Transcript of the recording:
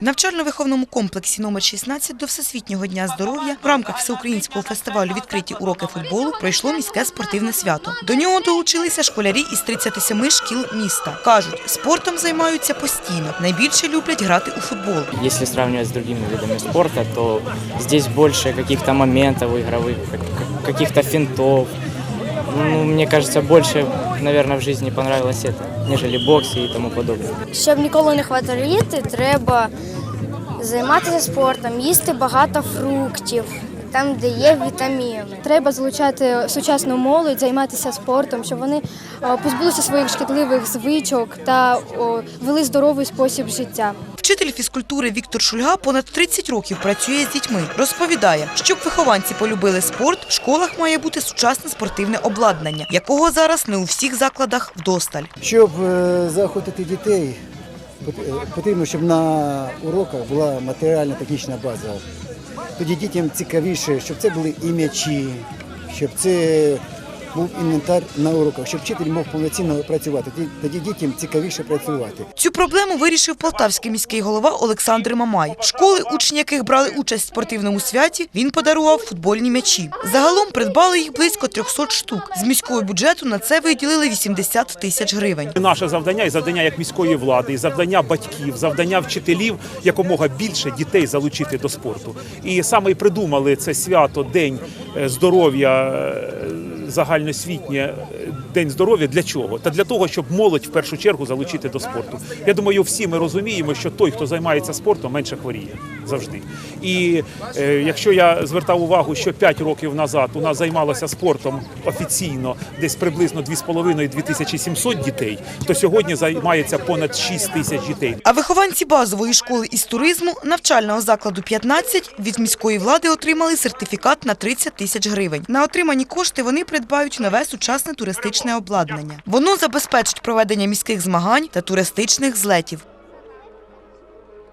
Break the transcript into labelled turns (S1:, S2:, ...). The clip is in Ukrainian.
S1: В навчально-виховному комплексі номер 16 до Всесвітнього дня здоров'я в рамках всеукраїнського фестивалю Відкриті уроки футболу пройшло міське спортивне свято. До нього долучилися школярі із 37 шкіл міста. Кажуть, спортом займаються постійно. Найбільше люблять грати у футбол.
S2: Если сравнивать с другими видами спорта, то здесь больше каких-то как- как- каких-то финтов. Ну, мне кажется, больше, наверное, в жизни понравилось это, нежели бокс и тому подобное.
S3: Щоб ніколи не хворіти, треба займатися спортом, їсти багато фруктів, там, де є вітаміни.
S4: Треба залучати сучасну молодь, займатися спортом, щоб вони позбулися своїх шкідливих звичок та вели здоровий спосіб життя.
S1: Вчитель фізкультури Віктор Шульга понад 30 років працює з дітьми. Розповідає, щоб вихованці полюбили спорт, в школах має бути сучасне спортивне обладнання, якого зараз не у всіх закладах вдосталь.
S5: Щоб е, заохотити дітей, потрібно, щоб на уроках була матеріально-технічна база. Тоді дітям цікавіше, щоб це були і м'ячі, щоб це був інвентар на уроках, щоб вчитель мог повноцінно працювати. Тоді- Тоді дітям цікавіше працювати.
S1: Цю проблему вирішив полтавський міський голова Олександр Мамай. Школи, учні яких брали участь в спортивному святі, він подарував футбольні м'ячі. Загалом придбали їх близько 300 штук. З міського бюджету на це виділили 80 тисяч гривень.
S6: Наше завдання і завдання як міської влади, і завдання батьків, завдання вчителів якомога більше дітей залучити до спорту. І саме і придумали це свято День е, здоров'я загальноосвітнє е, День здоров'я для чого? Та для того, щоб молодь в першу чергу залучити до спорту. Я думаю, всі ми розуміємо, що той, хто займається спортом, менше хворіє завжди. І е, якщо я звертав увагу, що 5 років назад у нас займалося спортом офіційно десь приблизно 2,5-2700 дітей, то сьогодні займається понад 6 тисяч дітей.
S1: А вихованці базової школи із туризму навчального закладу 15 від міської влади отримали сертифікат на 30 тисяч гривень. На отримані кошти вони придбають нове сучасне туристичне обладнання. Воно забезпечить проведення міських змагань та туристичних злетів.